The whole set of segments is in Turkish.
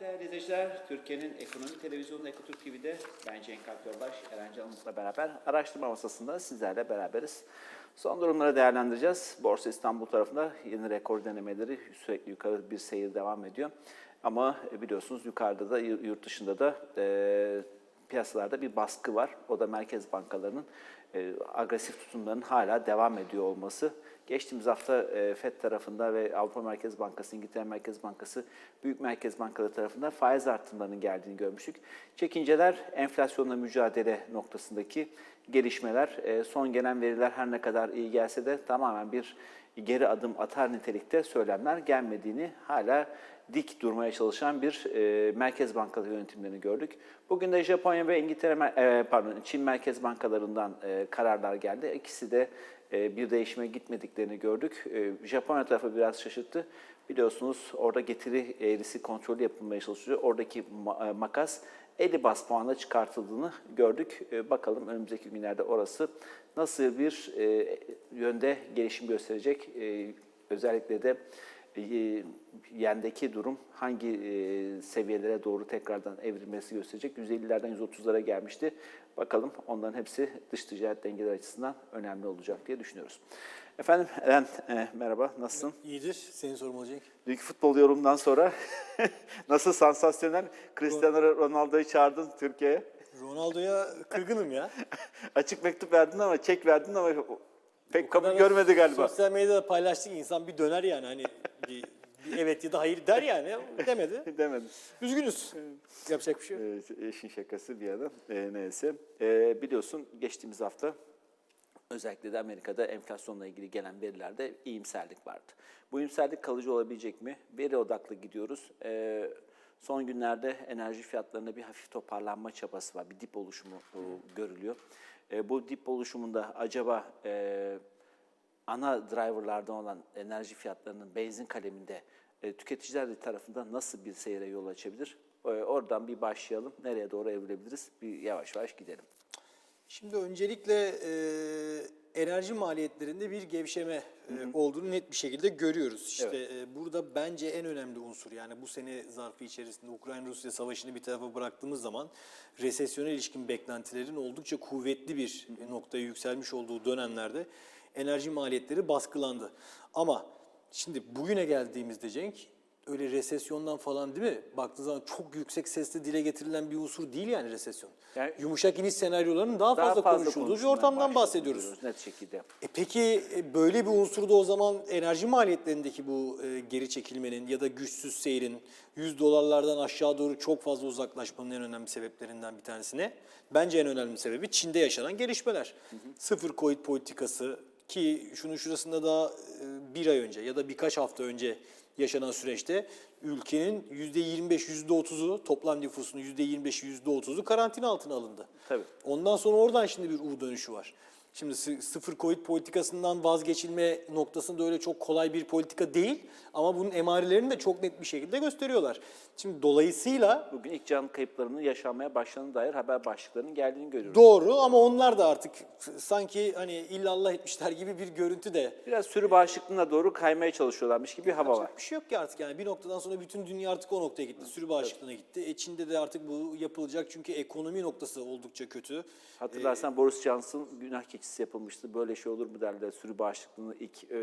değerli izleyiciler. Türkiye'nin ekonomi televizyonu Ekotürk TV'de ben Cenk Akyolbaş, Eren Canımız'la beraber araştırma masasında sizlerle beraberiz. Son durumları değerlendireceğiz. Borsa İstanbul tarafında yeni rekor denemeleri sürekli yukarı bir seyir devam ediyor. Ama biliyorsunuz yukarıda da yurt dışında da e, piyasalarda bir baskı var. O da merkez bankalarının e, agresif tutumlarının hala devam ediyor olması. Geçtiğimiz hafta e, FED tarafında ve Avrupa Merkez Bankası, İngiltere Merkez Bankası, büyük merkez bankaları tarafından faiz artımlarının geldiğini görmüştük. Çekinceler enflasyonla mücadele noktasındaki gelişmeler. E, son gelen veriler her ne kadar iyi gelse de tamamen bir geri adım atar nitelikte söylemler gelmediğini hala dik durmaya çalışan bir e, merkez bankaları yönetimlerini gördük. Bugün de Japonya ve İngiltere, e, pardon Çin merkez bankalarından e, kararlar geldi. İkisi de e, bir değişime gitmediklerini gördük. E, Japonya tarafı biraz şaşırttı. Biliyorsunuz orada getiri eğrisi kontrolü yapılmaya çalışıyor. Oradaki ma- e, makas 50 bas puanla çıkartıldığını gördük. E, Bakalım önümüzdeki günlerde orası nasıl bir e, yönde gelişim gösterecek. E, Özellikle de yendeki durum hangi e, seviyelere doğru tekrardan evrilmesi gösterecek. 150'lerden 130'lara gelmişti. Bakalım onların hepsi dış ticaret dengeleri açısından önemli olacak diye düşünüyoruz. Efendim Eren e, merhaba nasılsın? İyidir. Senin sorun olacak. Dünkü futbol yorumundan sonra nasıl sansasyonel Cristiano Ronaldo'yu çağırdın Türkiye'ye. Ronaldo'ya kırgınım ya. Açık mektup verdin ama çek verdin ama pek kabul görmedi galiba. Sosyal medyada paylaştık insan bir döner yani hani bir, bir evet ya da hayır der yani demedi. Demedi. Üzgünüz. Yapacak bir şey yok. İşin şakası bir yana. Ee, neyse. Ee, biliyorsun geçtiğimiz hafta özellikle de Amerika'da enflasyonla ilgili gelen verilerde iyimserlik vardı. Bu iyimserlik kalıcı olabilecek mi? Veri odaklı gidiyoruz. Ee, son günlerde enerji fiyatlarında bir hafif toparlanma çabası var. Bir dip oluşumu e, görülüyor. Ee, bu dip oluşumunda acaba e, ana driverlardan olan enerji fiyatlarının benzin kaleminde e, tüketiciler tarafından nasıl bir seyre yol açabilir? E, oradan bir başlayalım. Nereye doğru evrilebiliriz? Bir yavaş yavaş gidelim. Şimdi öncelikle e, enerji maliyetlerinde bir gevşeme e, olduğunu net bir şekilde görüyoruz. İşte e, burada bence en önemli unsur yani bu sene zarfı içerisinde Ukrayna-Rusya savaşını bir tarafa bıraktığımız zaman resesyona ilişkin beklentilerin oldukça kuvvetli bir noktaya yükselmiş olduğu dönemlerde enerji maliyetleri baskılandı. Ama şimdi bugüne geldiğimizde Cenk öyle resesyondan falan değil mi? Baktığınız zaman çok yüksek sesle dile getirilen bir unsur değil yani resesyon. Yani- Yumuşak iniş senaryolarının daha, fazla, konuşulduğu bir ortamdan bahsediyoruz. diyoruz Net şekilde. E peki e, böyle bir unsurda o zaman enerji maliyetlerindeki bu e, geri çekilmenin ya da güçsüz seyrin 100 dolarlardan aşağı doğru çok fazla uzaklaşmanın en önemli sebeplerinden bir tanesi ne? Bence en önemli sebebi Çin'de yaşanan gelişmeler. Sıfır Covid politikası ki şunun şurasında da e, bir ay önce ya da birkaç hafta önce yaşanan süreçte ülkenin %25, %30'u toplam nüfusunun %25, %30'u karantina altına alındı. Tabii. Ondan sonra oradan şimdi bir U dönüşü var. Şimdi sı- sıfır Covid politikasından vazgeçilme noktasında öyle çok kolay bir politika değil ama bunun emarelerini de çok net bir şekilde gösteriyorlar. Şimdi dolayısıyla Bugün ilk can kayıplarının yaşanmaya başlandığına dair haber başlıklarının geldiğini görüyoruz. doğru ama onlar da artık sanki hani illallah etmişler gibi bir görüntü de Biraz sürü bağışıklığına doğru kaymaya çalışıyorlarmış gibi bir hava var. Bir şey yok ki artık yani bir noktadan sonra bütün dünya artık o noktaya gitti. Sürü bağışıklığına gitti. E Çin'de de artık bu yapılacak çünkü ekonomi noktası oldukça kötü. Hatırlarsan Boris Johnson günah keçisi yapılmıştı. Böyle şey olur mu derler. Sürü bağışıklığını ilk e,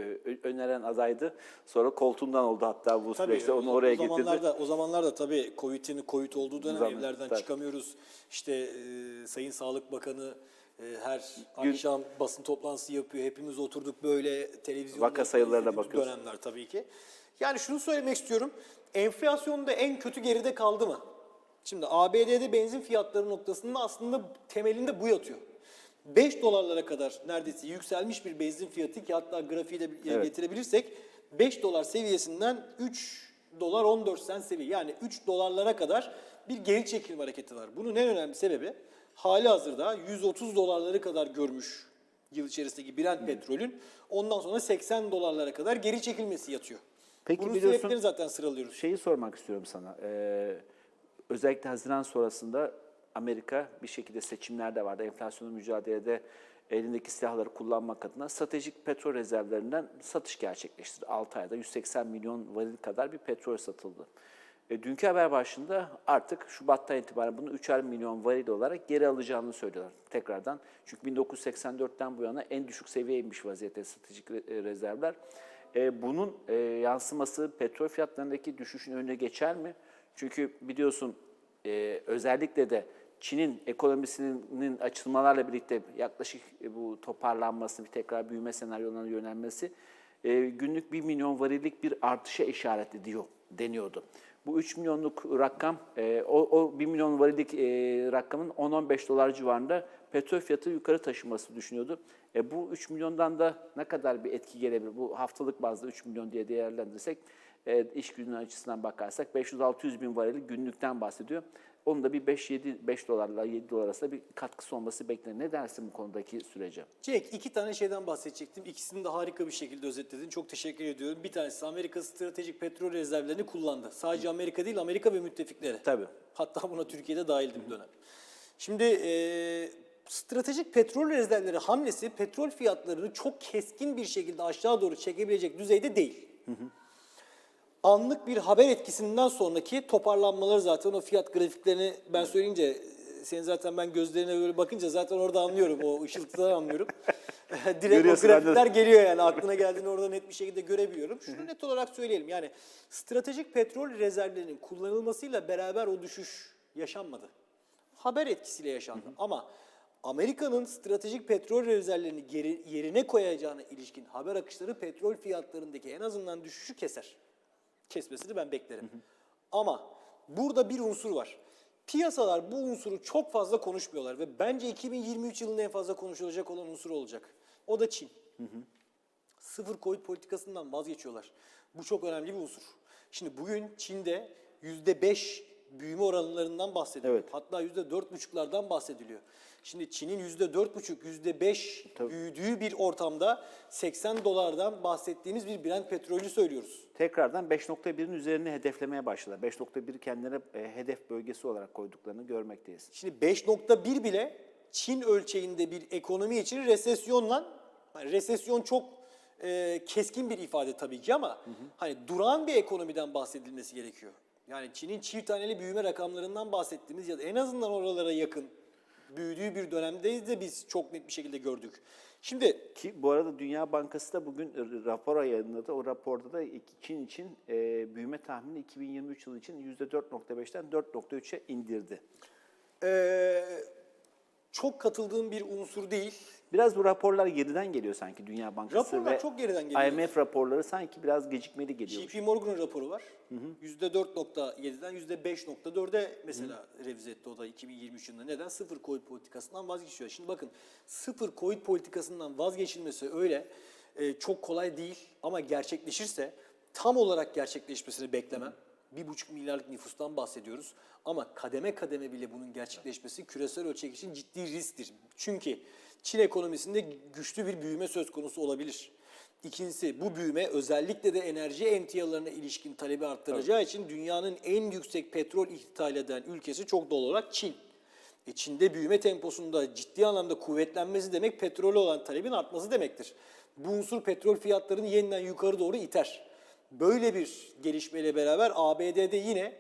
öneren adaydı. Sonra koltuğundan oldu hatta bu süreçte. Onu o- oraya o getirdi. zamanlarda, o zamanlarda tabii Covid'in Covid olduğu dönem Zaman- evlerden tabii. çıkamıyoruz. İşte e, Sayın Sağlık Bakanı e, her akşam basın toplantısı yapıyor. Hepimiz oturduk böyle televizyonda Vaka sayılarına bakıyoruz. dönemler tabii ki. Yani şunu söylemek istiyorum. Enflasyonda en kötü geride kaldı mı? Şimdi ABD'de benzin fiyatları noktasında aslında temelinde bu yatıyor. 5 dolarlara kadar neredeyse yükselmiş bir benzin fiyatı ki hatta grafiği de Evet. getirebilirsek 5 dolar seviyesinden 3 dolar 14 sen seviye yani 3 dolarlara kadar bir geri çekilme hareketi var. Bunun en önemli sebebi hali hazırda 130 dolarları kadar görmüş yıl içerisindeki Brent petrolün ondan sonra 80 dolarlara kadar geri çekilmesi yatıyor. Peki Bunun biliyorsun- sebeplerini zaten sıralıyoruz. Şeyi sormak istiyorum sana. Ee, özellikle Haziran sonrasında Amerika bir şekilde seçimlerde vardı. Enflasyonun mücadelede elindeki silahları kullanmak adına stratejik petrol rezervlerinden satış gerçekleştirdi. 6 ayda 180 milyon varil kadar bir petrol satıldı. E, dünkü haber başında artık Şubat'tan itibaren bunu 3'er milyon varil olarak geri alacağını söylüyorlar tekrardan. Çünkü 1984'ten bu yana en düşük seviyeye inmiş vaziyette stratejik e, rezervler. E, bunun e, yansıması petrol fiyatlarındaki düşüşün önüne geçer mi? Çünkü biliyorsun e, özellikle de Çin'in ekonomisinin açılmalarla birlikte yaklaşık e, bu toparlanması, bir tekrar büyüme senaryolarına yönelmesi e, günlük 1 milyon varillik bir artışa işaret ediyor deniyordu. Bu 3 milyonluk rakam, e, o, o 1 milyon varillik rakamın 10-15 dolar civarında petrol fiyatı yukarı taşıması düşünüyordu. E, bu 3 milyondan da ne kadar bir etki gelebilir? Bu haftalık bazda 3 milyon diye değerlendirsek, e, iş günü açısından bakarsak 500-600 bin varil günlükten bahsediyor. Onun da bir 5-7 5 dolarla 7 dolar arasında bir katkısı olması beklenir. Ne dersin bu konudaki sürece? Cenk iki tane şeyden bahsedecektim. İkisini de harika bir şekilde özetledin. Çok teşekkür ediyorum. Bir tanesi Amerika stratejik petrol rezervlerini kullandı. Sadece Amerika değil Amerika ve müttefikleri. Tabii. Hatta buna Türkiye'de dahildi bir dönem. Şimdi e, stratejik petrol rezervleri hamlesi petrol fiyatlarını çok keskin bir şekilde aşağı doğru çekebilecek düzeyde değil. Anlık bir haber etkisinden sonraki toparlanmaları zaten o fiyat grafiklerini ben söyleyince e, senin zaten ben gözlerine böyle bakınca zaten orada anlıyorum o ışıltıdan anlıyorum. Direkt o grafikler geliyor yani aklına geldiğini orada net bir şekilde görebiliyorum. Şunu net olarak söyleyelim yani stratejik petrol rezervlerinin kullanılmasıyla beraber o düşüş yaşanmadı. Haber etkisiyle yaşandı ama Amerika'nın stratejik petrol rezervlerini geri, yerine koyacağına ilişkin haber akışları petrol fiyatlarındaki en azından düşüşü keser. Kesmesini ben beklerim. Ama burada bir unsur var. Piyasalar bu unsuru çok fazla konuşmuyorlar ve bence 2023 yılında en fazla konuşulacak olan unsur olacak. O da Çin. Sıfır Covid politikasından vazgeçiyorlar. Bu çok önemli bir unsur. Şimdi bugün Çin'de %5 büyüme oranlarından bahsediliyor. Evet. Hatta %4,5'lardan bahsediliyor. Şimdi Çin'in %4,5, %5 büyüdüğü bir ortamda 80 dolardan bahsettiğimiz bir Brent petrolü söylüyoruz. Tekrardan 5.1'in üzerine hedeflemeye başladılar. 5.1 kendilerine e, hedef bölgesi olarak koyduklarını görmekteyiz. Şimdi 5.1 bile Çin ölçeğinde bir ekonomi için resesyonla, resesyon çok e, keskin bir ifade tabii ki ama hani duran bir ekonomiden bahsedilmesi gerekiyor. Yani Çin'in çift taneli büyüme rakamlarından bahsettiğimiz ya da en azından oralara yakın büyüdüğü bir dönemdeyiz de biz çok net bir şekilde gördük. Şimdi Ki bu arada Dünya Bankası da bugün rapor yayınladı. O raporda da Çin için e, büyüme tahmini 2023 yılı için %4.5'ten 4.3'e indirdi. e, çok katıldığım bir unsur değil. Biraz bu raporlar geriden geliyor sanki Dünya Bankası Raporlar ve çok geriden geliyor. IMF raporları sanki biraz gecikmeli geliyor. JP Morgan raporu var. Hı hı. %4.7'den %5.4'e mesela hı. revize etti o da 2023 yılında. Neden? Sıfır Covid politikasından vazgeçiyor. Şimdi bakın sıfır Covid politikasından vazgeçilmesi öyle e, çok kolay değil ama gerçekleşirse tam olarak gerçekleşmesini beklemem. Hı. 1,5 milyarlık nüfustan bahsediyoruz. Ama kademe kademe bile bunun gerçekleşmesi küresel ölçek için ciddi risktir. Çünkü Çin ekonomisinde güçlü bir büyüme söz konusu olabilir. İkincisi bu büyüme özellikle de enerji emtialarına ilişkin talebi arttıracağı evet. için dünyanın en yüksek petrol ithal eden ülkesi çok doğal olarak Çin. E Çin'de büyüme temposunda ciddi anlamda kuvvetlenmesi demek petrole olan talebin artması demektir. Bu unsur petrol fiyatlarını yeniden yukarı doğru iter. Böyle bir gelişmeyle beraber ABD'de yine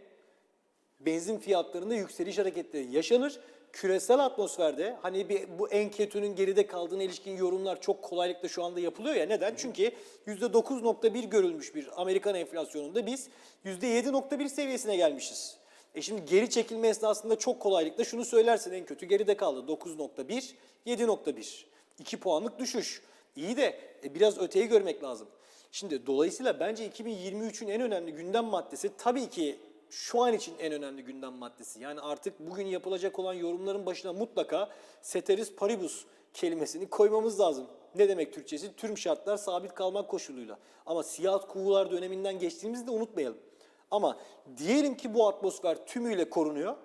benzin fiyatlarında yükseliş hareketleri yaşanır. Küresel atmosferde hani bir, bu enketünün geride kaldığına ilişkin yorumlar çok kolaylıkla şu anda yapılıyor ya. Neden? Çünkü %9.1 görülmüş bir Amerikan enflasyonunda biz %7.1 seviyesine gelmişiz. E şimdi geri çekilme esnasında çok kolaylıkla şunu söylersin en kötü geride kaldı. 9.1, 7.1. 2 puanlık düşüş. İyi de e, biraz öteyi görmek lazım. Şimdi dolayısıyla bence 2023'ün en önemli gündem maddesi tabii ki şu an için en önemli gündem maddesi. Yani artık bugün yapılacak olan yorumların başına mutlaka ceteris paribus kelimesini koymamız lazım. Ne demek Türkçesi? Tüm şartlar sabit kalmak koşuluyla. Ama siyah kuğular döneminden geçtiğimizi de unutmayalım. Ama diyelim ki bu atmosfer tümüyle korunuyor.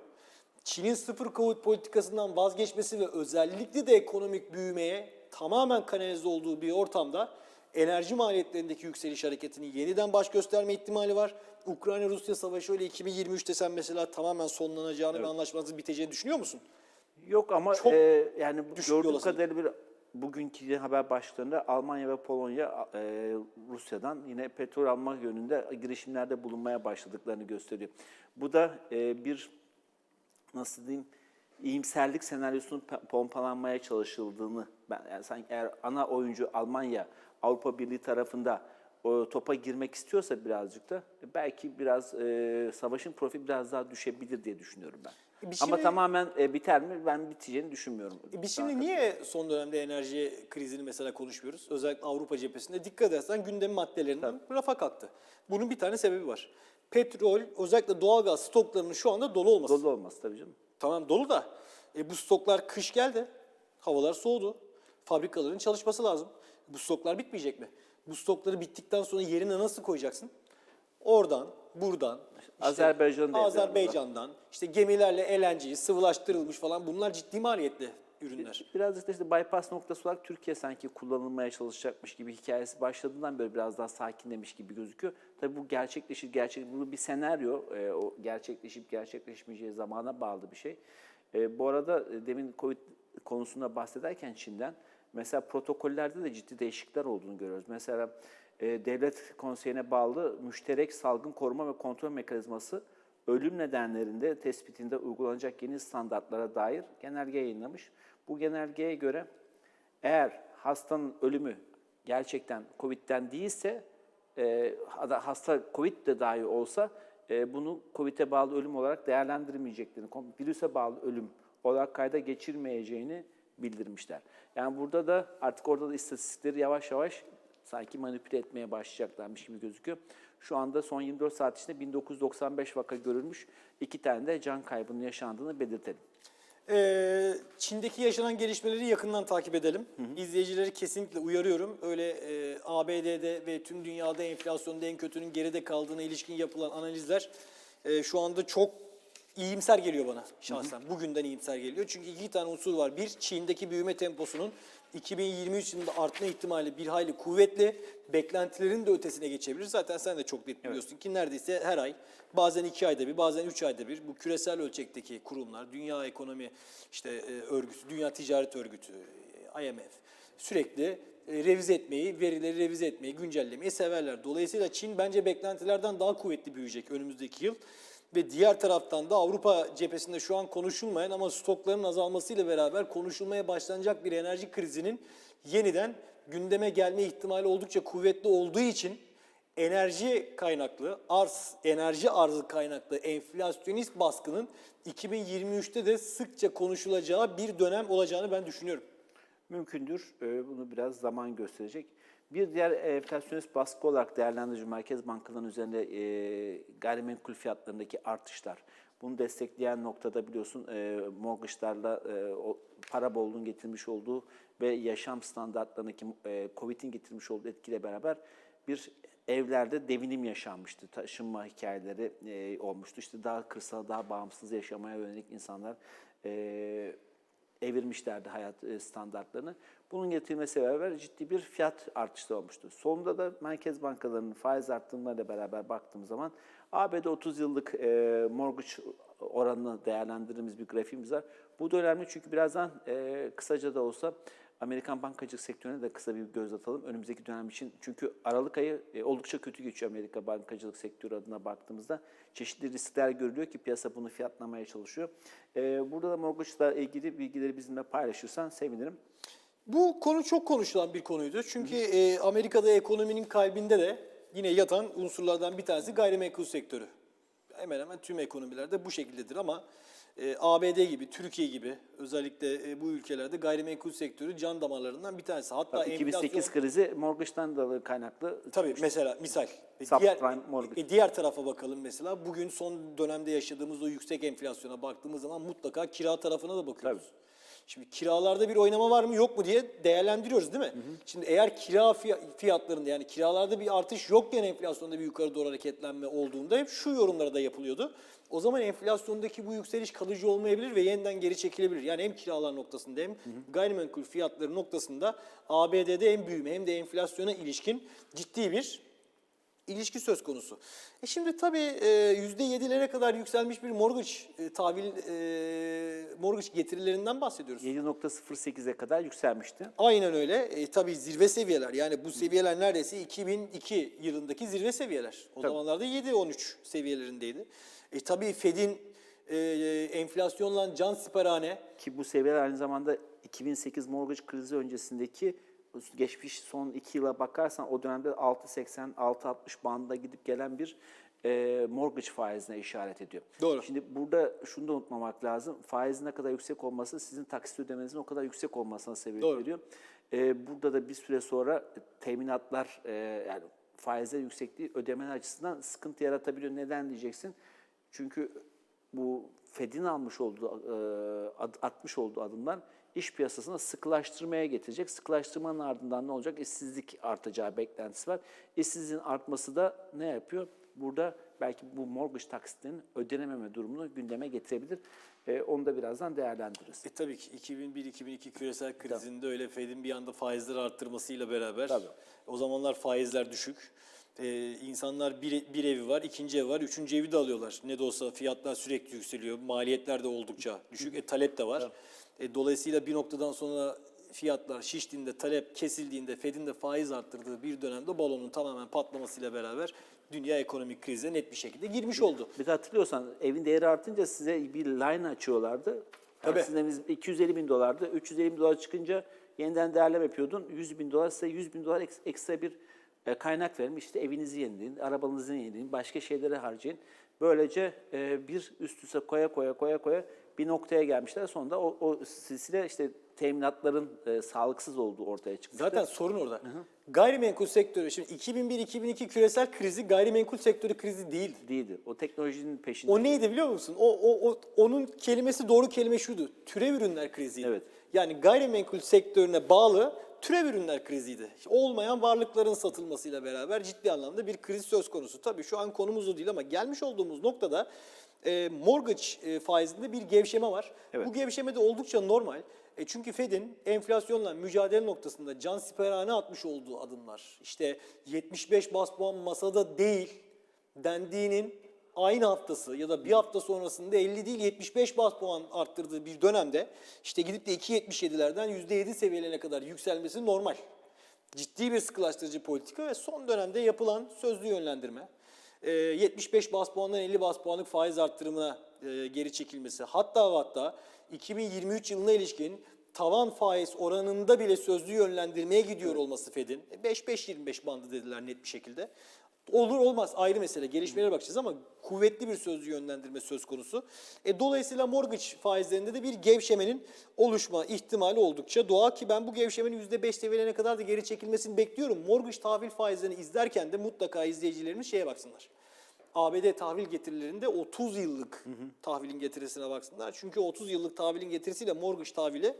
Çin'in sıfır Covid politikasından vazgeçmesi ve özellikle de ekonomik büyümeye tamamen kanalize olduğu bir ortamda enerji maliyetlerindeki yükseliş hareketinin yeniden baş gösterme ihtimali var. Ukrayna-Rusya savaşı öyle 2023'te sen mesela tamamen sonlanacağını ve anlaşmanızın biteceğini düşünüyor musun? Yok ama Çok e, yani gördüğüm kadarıyla bir bugünkü haber başlıklarında Almanya ve Polonya e, Rusya'dan yine petrol alma yönünde girişimlerde bulunmaya başladıklarını gösteriyor. Bu da e, bir nasıl diyeyim iyimserlik senaryosunun pompalanmaya çalışıldığını ben yani sanki eğer ana oyuncu Almanya Avrupa Birliği tarafında o topa girmek istiyorsa birazcık da e, belki biraz e, savaşın profili biraz daha düşebilir diye düşünüyorum ben. E, Ama şimdi- tamamen e, biter mi? Ben biteceğini düşünmüyorum. E Biz şimdi niye son dönemde enerji krizini mesela konuşmuyoruz? Özellikle Avrupa cephesinde dikkat edersen gündem maddelerinden rafa kalktı. Bunun bir tane sebebi var. Petrol, özellikle doğalgaz stoklarının şu anda dolu olması. Dolu olmaz tabii canım. Tamam dolu da e, bu stoklar kış geldi. Havalar soğudu. Fabrikaların çalışması lazım. Bu stoklar bitmeyecek mi? Bu stokları bittikten sonra yerine nasıl koyacaksın? Oradan, buradan, işte Azerbaycan'da. Azerbaycan'dan, işte gemilerle LNG, sıvılaştırılmış falan bunlar ciddi maliyetli ürünler. Birazcık da işte bypass noktası olarak Türkiye sanki kullanılmaya çalışacakmış gibi hikayesi başladığından beri biraz daha sakinlemiş gibi gözüküyor. Tabii bu gerçekleşir, gerçek bu bir senaryo. E, o gerçekleşip gerçekleşmeyeceği zamana bağlı bir şey. E, bu arada e, demin Covid konusunda bahsederken Çin'den mesela protokollerde de ciddi değişiklikler olduğunu görüyoruz. Mesela e, devlet konseyine bağlı müşterek salgın koruma ve kontrol mekanizması ölüm nedenlerinde tespitinde uygulanacak yeni standartlara dair genelge yayınlamış. Bu genelgeye göre eğer hastanın ölümü gerçekten COVID'den değilse, e, hasta COVID de dahi olsa e, bunu COVID'e bağlı ölüm olarak değerlendirmeyeceklerini, virüse bağlı ölüm olarak kayda geçirmeyeceğini bildirmişler. Yani burada da artık orada da istatistikleri yavaş yavaş sanki manipüle etmeye başlayacaklarmış gibi gözüküyor. Şu anda son 24 saat içinde 1995 vaka görülmüş, iki tane de can kaybının yaşandığını belirtelim. Ee, Çin'deki yaşanan gelişmeleri yakından takip edelim. İzleyicileri kesinlikle uyarıyorum. Öyle e, ABD'de ve tüm dünyada enflasyonda en kötünün geride kaldığına ilişkin yapılan analizler e, şu anda çok iyimser geliyor bana şahsen. Bugünden iyimser geliyor. Çünkü iki tane unsur var. Bir, Çin'deki büyüme temposunun 2023 yılında artma ihtimali bir hayli kuvvetli. Beklentilerin de ötesine geçebilir. Zaten sen de çok net biliyorsun ki neredeyse her ay bazen iki ayda bir bazen üç ayda bir bu küresel ölçekteki kurumlar, Dünya Ekonomi işte e, Örgütü, Dünya Ticaret Örgütü, e, IMF sürekli e, revize etmeyi, verileri revize etmeyi, güncellemeyi severler. Dolayısıyla Çin bence beklentilerden daha kuvvetli büyüyecek önümüzdeki yıl. Ve diğer taraftan da Avrupa cephesinde şu an konuşulmayan ama stokların azalmasıyla beraber konuşulmaya başlanacak bir enerji krizinin yeniden gündeme gelme ihtimali oldukça kuvvetli olduğu için enerji kaynaklı, arz, enerji arzı kaynaklı enflasyonist baskının 2023'te de sıkça konuşulacağı bir dönem olacağını ben düşünüyorum. Mümkündür. Ee, Bunu biraz zaman gösterecek. Bir diğer enflasyonist baskı olarak değerlendirici merkez bankalarının üzerinde e, gayrimenkul fiyatlarındaki artışlar. Bunu destekleyen noktada biliyorsun e, mortgage'larla e, o para bolluğunun getirmiş olduğu ve yaşam standartlarındaki e, Covid'in getirmiş olduğu etkiyle beraber bir evlerde devinim yaşanmıştı. Taşınma hikayeleri e, olmuştu. İşte daha kırsal, daha bağımsız yaşamaya yönelik insanlar e, evirmişlerdi hayat e, standartlarını. Bunun getirilmesiyle beraber ciddi bir fiyat artışı olmuştu. Sonunda da merkez bankalarının faiz arttırımlarıyla beraber baktığımız zaman ABD 30 yıllık e, mortgage oranını değerlendirdiğimiz bir grafiğimiz var. Bu da önemli çünkü birazdan e, kısaca da olsa Amerikan bankacılık sektörüne de kısa bir göz atalım önümüzdeki dönem için. Çünkü Aralık ayı e, oldukça kötü geçiyor Amerika bankacılık sektörü adına baktığımızda. Çeşitli riskler görülüyor ki piyasa bunu fiyatlamaya çalışıyor. E, burada da mortgage'la ilgili bilgileri bizimle paylaşırsan sevinirim. Bu konu çok konuşulan bir konuydu. Çünkü e, Amerika'da ekonominin kalbinde de yine yatan unsurlardan bir tanesi gayrimenkul sektörü. Hemen hemen tüm ekonomilerde bu şekildedir ama e, ABD gibi, Türkiye gibi özellikle e, bu ülkelerde gayrimenkul sektörü can damarlarından bir tanesi. Hatta 2008 enflasyon- krizi mortgage'dan dolayı kaynaklı. Tabii mesela misal. E, Subprime diğer, mortgage. e, diğer tarafa bakalım mesela. Bugün son dönemde yaşadığımız o yüksek enflasyona baktığımız zaman mutlaka kira tarafına da bakıyoruz. Şimdi kiralarda bir oynama var mı yok mu diye değerlendiriyoruz değil mi? Şimdi eğer kira fiya- fiyatlarında yani kiralarda bir artış yokken enflasyonda bir yukarı doğru hareketlenme olduğunda hep şu yorumlara da yapılıyordu. O zaman enflasyondaki bu yükseliş kalıcı olmayabilir ve yeniden geri çekilebilir. Yani hem kiralar noktasında hem gayrimenkul fiyatları noktasında ABD'de hem büyüme hem de enflasyona ilişkin ciddi bir ilişki söz konusu. E şimdi tabii e, %7'lere kadar yükselmiş bir mortgage e, tahvil e, mortgage getirilerinden bahsediyoruz. 7.08'e kadar yükselmişti. Aynen öyle. E, tabii zirve seviyeler. Yani bu seviyeler neredeyse 2002 yılındaki zirve seviyeler. O Tabii. zamanlarda 7-13 seviyelerindeydi. E, tabii Fed'in e, enflasyonla can siperhane Ki bu seviyeler aynı zamanda 2008 mortgage krizi öncesindeki geçmiş son iki yıla bakarsan o dönemde 6.80-6.60 bandına gidip gelen bir e, mortgage faizine işaret ediyor. Doğru. Şimdi burada şunu da unutmamak lazım. Faizin ne kadar yüksek olması sizin taksit ödemenizin o kadar yüksek olmasına sebep Doğru. veriyor. E, burada da bir süre sonra teminatlar e, yani faizler yüksekliği ödemeler açısından sıkıntı yaratabiliyor. Neden diyeceksin? Çünkü bu Fed'in almış olduğu, e, atmış olduğu adımlar iş piyasasını sıkılaştırmaya getirecek. Sıkılaştırmanın ardından ne olacak? İşsizlik artacağı beklentisi var. İşsizliğin artması da ne yapıyor? Burada belki bu mortgage taksitlerinin ödenememe durumunu gündeme getirebilir. E, onu da birazdan değerlendiririz. E tabii ki 2001-2002 küresel krizinde öyle Fed'in bir anda faizleri arttırmasıyla beraber Tabii. o zamanlar faizler düşük. Ee, insanlar bir, bir evi var, ikinci ev var, üçüncü evi de alıyorlar. Ne de olsa fiyatlar sürekli yükseliyor, maliyetler de oldukça düşük, e, talep de var. E, dolayısıyla bir noktadan sonra fiyatlar şiştiğinde, talep kesildiğinde, Fed'in de faiz arttırdığı bir dönemde balonun tamamen patlamasıyla beraber dünya ekonomik krize net bir şekilde girmiş oldu. Bir de hatırlıyorsan evin değeri artınca size bir line açıyorlardı. Tabii. Eviniz 250 bin dolardı. 350 bin dolar çıkınca yeniden değerleme yapıyordun. 100 bin dolar size 100 bin dolar eks- ekstra bir e, kaynak verin. İşte evinizi yenileyin, arabanızı yenileyin, başka şeylere harcayın. Böylece e, bir üst üste koya koya koya koya bir noktaya gelmişler. Sonunda o, o silsile işte teminatların e, sağlıksız olduğu ortaya çıkmıştı. Zaten sorun orada. Gayrimenkul sektörü, şimdi 2001-2002 küresel krizi gayrimenkul sektörü krizi değildi. değildi. O teknolojinin peşinde. O neydi biliyor musun? O, o, o onun kelimesi doğru kelime şuydu. Türev ürünler kriziydi. Evet. Yani gayrimenkul sektörüne bağlı türev ürünler kriziydi. Olmayan varlıkların satılmasıyla beraber ciddi anlamda bir kriz söz konusu. Tabii şu an konumuz o değil ama gelmiş olduğumuz noktada e, mortgage e, faizinde bir gevşeme var. Evet. Bu gevşeme de oldukça normal. E çünkü Fed'in enflasyonla mücadele noktasında can siperhane atmış olduğu adımlar. İşte 75 bas puan masada değil dendiğinin aynı haftası ya da bir hafta sonrasında 50 değil 75 bas puan arttırdığı bir dönemde işte gidip de 2.77'lerden %7 seviyelerine kadar yükselmesi normal. Ciddi bir sıkılaştırıcı politika ve son dönemde yapılan sözlü yönlendirme. e, 75 bas puandan 50 bas puanlık faiz arttırımına e, geri çekilmesi. Hatta hatta 2023 yılına ilişkin tavan faiz oranında bile sözlü yönlendirmeye gidiyor olması Fed'in. E, 5-5-25 bandı dediler net bir şekilde. Olur olmaz ayrı mesele. Gelişmelere bakacağız ama kuvvetli bir sözlü yönlendirme söz konusu. E, dolayısıyla mortgage faizlerinde de bir gevşemenin oluşma ihtimali oldukça doğal ki ben bu gevşemenin %5 seviyelerine kadar da geri çekilmesini bekliyorum. Mortgage tahvil faizlerini izlerken de mutlaka izleyicilerimiz şeye baksınlar. ABD tahvil getirilerinde 30 yıllık tahvilin getirisine baksınlar. Çünkü 30 yıllık tahvilin getirisiyle mortgage tahvili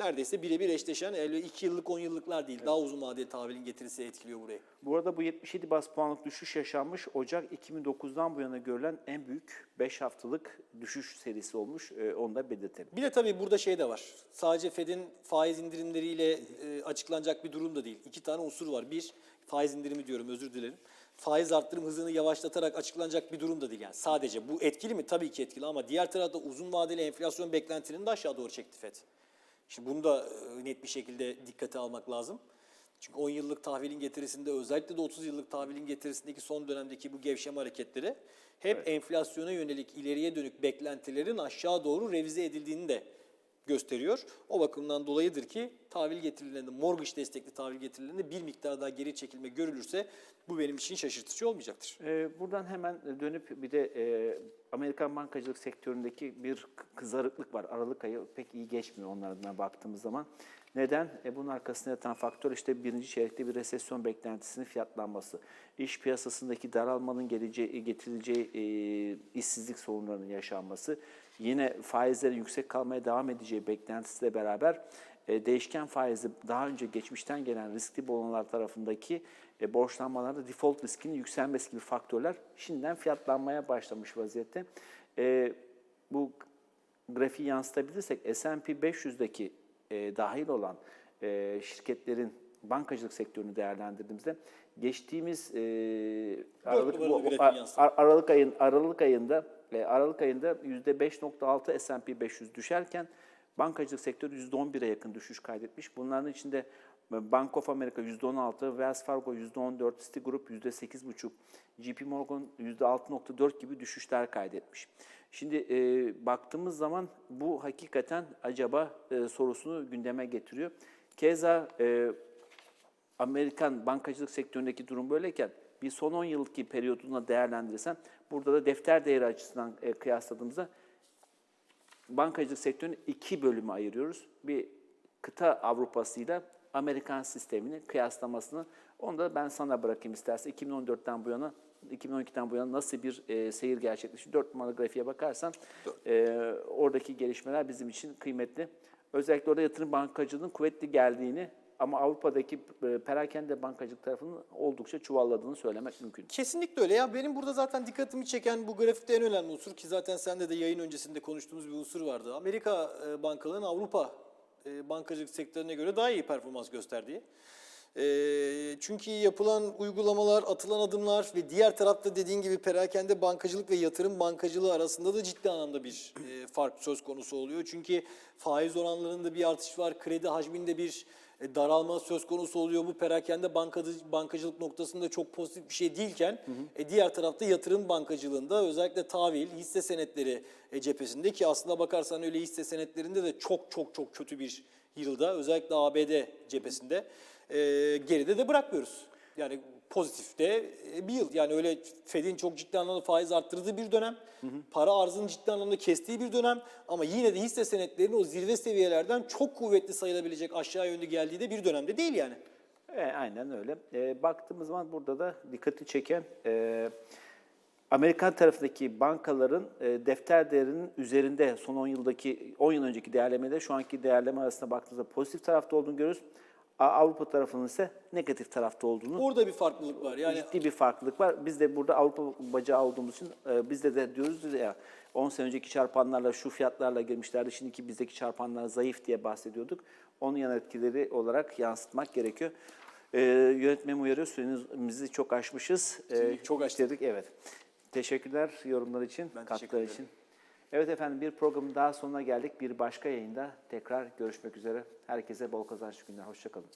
neredeyse birebir eşleşen, öyle 2 yıllık 10 yıllıklar değil. Daha uzun vadeli tahvilin getirisi etkiliyor burayı. Bu arada bu 77 bas puanlık düşüş yaşanmış. Ocak 2009'dan bu yana görülen en büyük 5 haftalık düşüş serisi olmuş. Ee, onu da belirtelim. Bir de tabii burada şey de var. Sadece Fed'in faiz indirimleriyle e, açıklanacak bir durum da değil. İki tane unsur var. Bir, faiz indirimi diyorum özür dilerim. Faiz arttırım hızını yavaşlatarak açıklanacak bir durum da değil. Yani sadece bu etkili mi? Tabii ki etkili ama diğer tarafta uzun vadeli enflasyon beklentilerini de aşağı doğru çekti Fed. Şimdi bunu da e, net bir şekilde dikkate almak lazım. Çünkü 10 yıllık tahvilin getirisinde özellikle de 30 yıllık tahvilin getirisindeki son dönemdeki bu gevşeme hareketleri hep enflasyona yönelik ileriye dönük beklentilerin aşağı doğru revize edildiğini de gösteriyor. O bakımdan dolayıdır ki tahvil getirilerinde, mortgage destekli tahvil getirilerinde bir miktar daha geri çekilme görülürse bu benim için şaşırtıcı olmayacaktır. Ee, buradan hemen dönüp bir de e, Amerikan bankacılık sektöründeki bir kızarıklık var. Aralık ayı pek iyi geçmiyor onlardan baktığımız zaman. Neden? E, bunun arkasında yatan faktör işte birinci çeyrekte bir resesyon beklentisinin fiyatlanması. İş piyasasındaki daralmanın geleceği, getirileceği e, işsizlik sorunlarının yaşanması. Yine faizlerin yüksek kalmaya devam edeceği beklentisiyle beraber e, değişken faizli daha önce geçmişten gelen riskli bolonlar tarafındaki e, borçlanmalarda default riskinin yükselmesi gibi faktörler şimdiden fiyatlanmaya başlamış vaziyette. E, bu grafiği yansıtabilirsek S&P 500'deki e, dahil olan şirketlerin bankacılık sektörünü değerlendirdiğimizde geçtiğimiz Aralık, bu- Aralık ayın Aralık ayında e, Aralık ayında %5.6 S&P 500 düşerken bankacılık sektörü %11'e yakın düşüş kaydetmiş. Bunların içinde Bank of America %16, Wells Fargo %14, Citigroup %8,5, JP Morgan %6,4 gibi düşüşler kaydetmiş. Şimdi e, baktığımız zaman bu hakikaten acaba e, sorusunu gündeme getiriyor. Keza e, Amerikan bankacılık sektöründeki durum böyleyken bir son 10 yılki periyoduna değerlendirirsen burada da defter değeri açısından e, kıyasladığımızda bankacılık sektörünü iki bölüme ayırıyoruz. Bir kıta Avrupa'sıyla Amerikan sistemini kıyaslamasını onu da ben sana bırakayım istersen. 2014'ten bu yana 2012'den bu yana nasıl bir e, seyir gerçekleşti? 4 numaralı grafiğe bakarsan e, oradaki gelişmeler bizim için kıymetli. Özellikle orada yatırım bankacılığının kuvvetli geldiğini ama Avrupa'daki e, perakende bankacılık tarafının oldukça çuvalladığını söylemek mümkün. Kesinlikle öyle. Ya benim burada zaten dikkatimi çeken bu grafikte en önemli unsur ki zaten sende de yayın öncesinde konuştuğumuz bir unsur vardı. Amerika e, bankalarının Avrupa e, bankacılık sektörüne göre daha iyi performans gösterdiği. Çünkü yapılan uygulamalar, atılan adımlar ve diğer tarafta dediğin gibi perakende bankacılık ve yatırım bankacılığı arasında da ciddi anlamda bir fark söz konusu oluyor. Çünkü faiz oranlarında bir artış var, kredi hacminde bir e, daralma söz konusu oluyor. Bu perakende bankacı- bankacılık noktasında çok pozitif bir şey değilken e, diğer tarafta yatırım bankacılığında özellikle tahvil, hisse senetleri e, cephesinde ki aslında bakarsan öyle hisse senetlerinde de çok çok çok kötü bir yılda özellikle ABD cephesinde e, geride de bırakmıyoruz. Yani pozitif de e, bir yıl. Yani öyle Fed'in çok ciddi anlamda faiz arttırdığı bir dönem. Para arzını ciddi anlamda kestiği bir dönem. Ama yine de hisse senetlerinin o zirve seviyelerden çok kuvvetli sayılabilecek aşağı yönlü geldiği de bir dönemde değil yani. E, aynen öyle. E, baktığımız zaman burada da dikkati çeken e, Amerikan tarafındaki bankaların e, defter değerinin üzerinde son 10 yıldaki 10 yıl önceki değerlemede şu anki değerleme arasında baktığımızda pozitif tarafta olduğunu görüyoruz. Avrupa tarafının ise negatif tarafta olduğunu Orada bir farklılık var. Yani ciddi bir farklılık var. Biz de burada Avrupa bacağı olduğumuz için e, biz de, diyoruz ya 10 sene önceki çarpanlarla şu fiyatlarla girmişlerdi. Şimdiki bizdeki çarpanlar zayıf diye bahsediyorduk. Onun yan etkileri olarak yansıtmak gerekiyor. E, yönetmem uyarıyor. Süremizi çok aşmışız. E, çok istedik, Evet. Teşekkürler yorumlar için, Ben katkılar için. Evet efendim bir programın daha sonuna geldik. Bir başka yayında tekrar görüşmek üzere. Herkese bol kazançlı günler. Hoşçakalın.